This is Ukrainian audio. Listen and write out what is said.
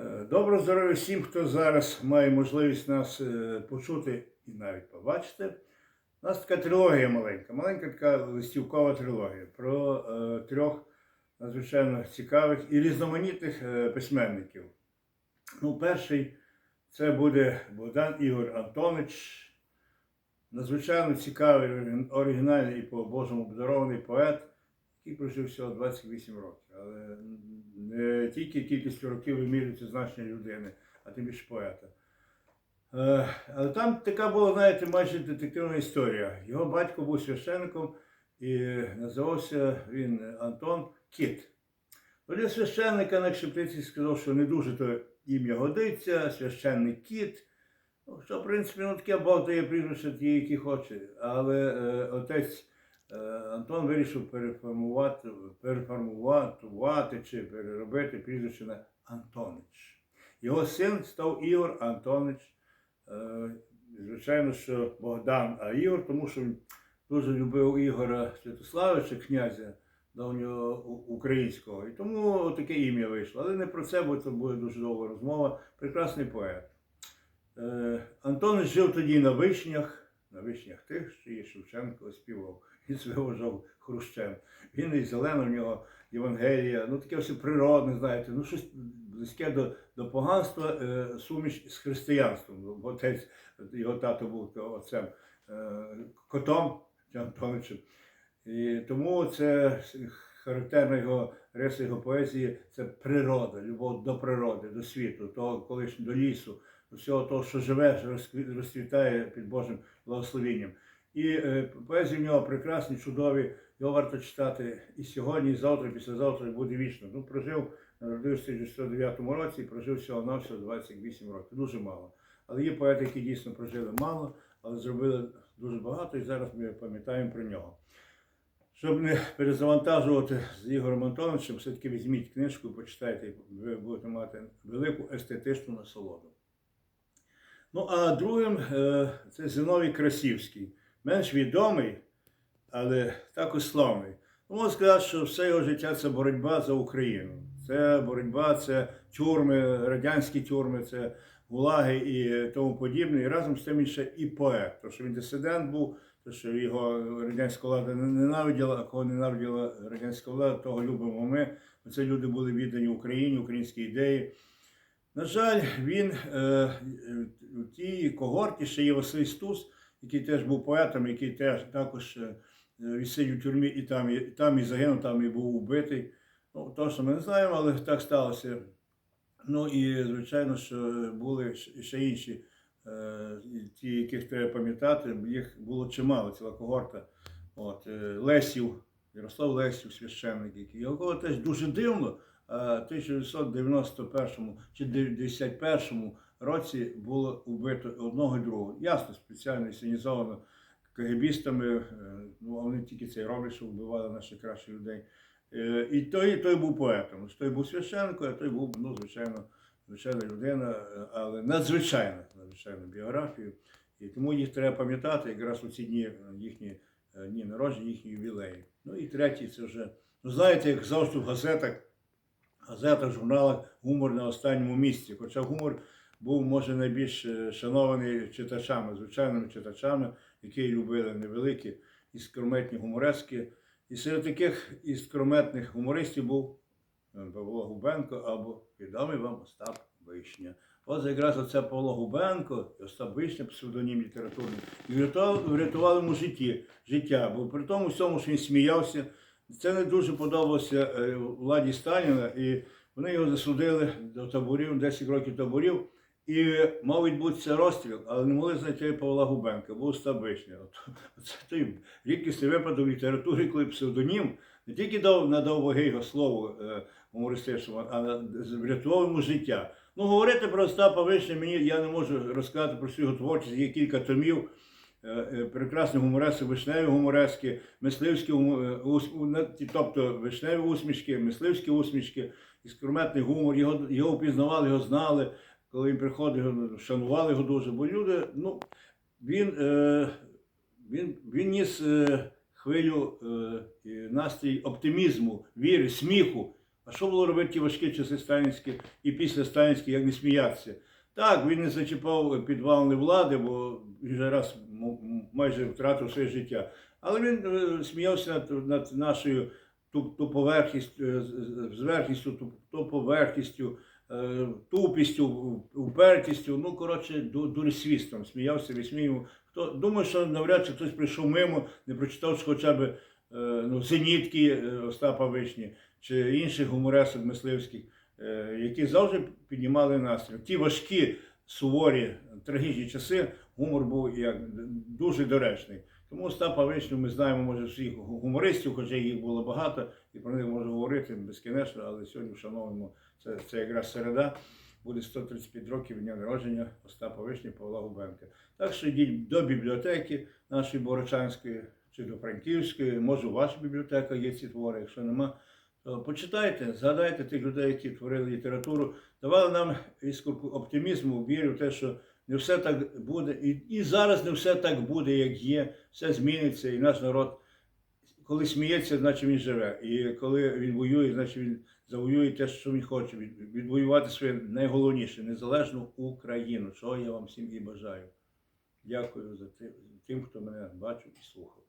Е, Доброго здоров'я всім, хто зараз має можливість нас е, почути і навіть побачити. У нас така трилогія маленька, маленька така листівкова трилогія про е, трьох надзвичайно цікавих і різноманітних письменників. Ну, перший це буде Богдан Ігор Антонич, надзвичайно цікавий, оригінальний і по-божому обдарований поет, який прожив всього 28 років. Але не тільки кількістю років вимірюється значення людини, а тим більше поета. Е, Але там така була, знаєте, майже детективна історія. Його батько був священником і називався він Антон Кіт. Тоді священника на Кшептиці сказав, що не дуже то ім'я годиться, священник Кіт. Ну, що, в принципі, ну таке Бог дає прізвище ті, які хоче. Але е, отець Антон вирішив переформувати, переформувати чи переробити прізвище на Антонич. Його син став Ігор Антонич. Е, звичайно, що Богдан, а Ігор, тому що дуже любив Ігора Святославича, князя давнього українського. І тому таке ім'я вийшло. Але не про це, бо це буде дуже довга розмова. Прекрасний поет. Е, Антонич жив тоді на вишнях, на вишнях тих, що і Шевченко співав. Він себе вважав хрущем. Він і зелена в нього Євангелія, ну таке все природне, знаєте, ну щось близьке до, до поганства, е, суміш з християнством. Отець, його тато був отцем е, котом чи Антоничем. І тому це характерна його риса його поезії це природа, любов до природи, до світу, того колишнього до лісу, всього того, що живе, розцвітає під Божим благословенням. І е, поезії в нього прекрасні, чудові, його варто читати і сьогодні, і завтра, і післязавтра, і буде вічно. Ну, прожив, народився в 1909 році і прожив всього на всього 28 років. Дуже мало. Але є поети, які дійсно прожили мало, але зробили дуже багато, і зараз ми пам'ятаємо про нього. Щоб не перезавантажувати з Ігорем Антоновичем, все-таки візьміть книжку, почитайте, і ви будете мати велику естетичну насолоду. Ну, а другим е, це Зиновій Красівський, менш відомий, але також славний. Ну, Можна сказати, що все його життя це боротьба за Україну. Це боротьба, це тюрми, радянські тюрми, це гулаги і тому подібне. І разом з тим він ще і поет. Тому що він дисидент був, то що його радянська влада не ненавиділа, а кого ненавиділа радянська влада, того любимо ми. Це люди були віддані Україні, українській ідеї. На жаль, він е, тій когорті ще є Василь Стус, який теж був поетом, який теж також е, відсидів у тюрмі і там, і, там і загинув, там і був убитий. Ну, то, що ми не знаємо, але так сталося. Ну і звичайно, що були ще інші, е, ті, яких треба пам'ятати, їх було чимало, ціла когорта. От, е, Лесів, Ярослав Лесів, священник, його теж дуже дивно. а В 1991 чи 91 році було вбито одного і другого. Ясно, спеціально інсценізовано КГБістами, е, ну вони тільки це роблять, що вбивали наших кращих людей. Е, І той, той був поетом. Той був священником, а той був, ну, звичайно, звичайна людина, е, але надзвичайна, надзвичайна біографія. І тому їх треба пам'ятати якраз у ці дні їхні дні народження, їхні ювілеї. Ну і третій це вже, ну знаєте, як завжди в газетах, газетах, журналах гумор на останньому місці. Хоча гумор був, може, найбільш е, шанований читачами, звичайними читачами, які любили невеликі іскрометні гуморески. І серед таких іскрометних гумористів був е, Павло Губенко або відомий вам Остап Вишня. От якраз оце Павло Губенко Остап Вишня, псевдонім літературний, і врятували йому житті, життя. Бо при тому всьому, що він сміявся, це не дуже подобалося е, владі Сталіна, і вони його засудили до таборів, 10 років таборів. І мав відбутися розстріл, але не могли знайти Павла Губенка, був. От, це той рідкісний випадок в літературі, коли псевдонім не тільки дав надав ваги його слову е, гумористичному, а врятував йому життя. Ну, говорити про Остапа Вишня мені я не можу розказати про його творчість, є кілька томів. е, е, Прекрасні гуморески, вишневі гуморески, мисливські тобто вишневі усмішки, мисливські усмішки, іскрометний гумор. Його, його впізнавали, його знали. Коли він приходив, шанували його дуже. Бо люди, ну, він, е, він, він ніс е, хвилю е, і настрій оптимізму, віри, сміху. А що було робити ті важкі часи сталінські і після сталінські, як не сміятися? Так, він не зачіпав підвалини влади, бо він же раз майже втратив своє життя. Але він сміявся над, над нашою туп- туповерхістю, зверхністю, туп- туповерхістю, тупістю, упертістю. Ну, коротше, ду- дуресвістом сміявся, висміював. Хто думаю, що навряд чи хтось прийшов мимо, не прочитав хоча б е, ну, зенітки е, Остапа Вишні чи інших гуморесок мисливських, е, які завжди піднімали настрій. Ті важкі, суворі, трагічні часи гумор був як дуже доречний. Тому Остапа Вишню ми знаємо, може, всіх гумористів, хоча їх було багато, і про них можна говорити безкінечно, але сьогодні вшановуємо це, це якраз середа. Буде 135 років дня народження Остапа Вишні Павла Губенка. Так що йдіть до бібліотеки нашої Борочанської чи до Франківської, може у вашій бібліотека є ці твори, якщо нема, то почитайте, згадайте тих людей, які творили літературу, давали нам іскорку оптимізму, вірю в те, що не все так буде, і, і зараз не все так буде, як є, все зміниться, і наш народ, коли сміється, значить він живе. І коли він воює, значить він завоює те, що він хоче, відвоювати своє найголовніше незалежну Україну, чого я вам всім і бажаю. Дякую за тим, хто мене бачив і слухав.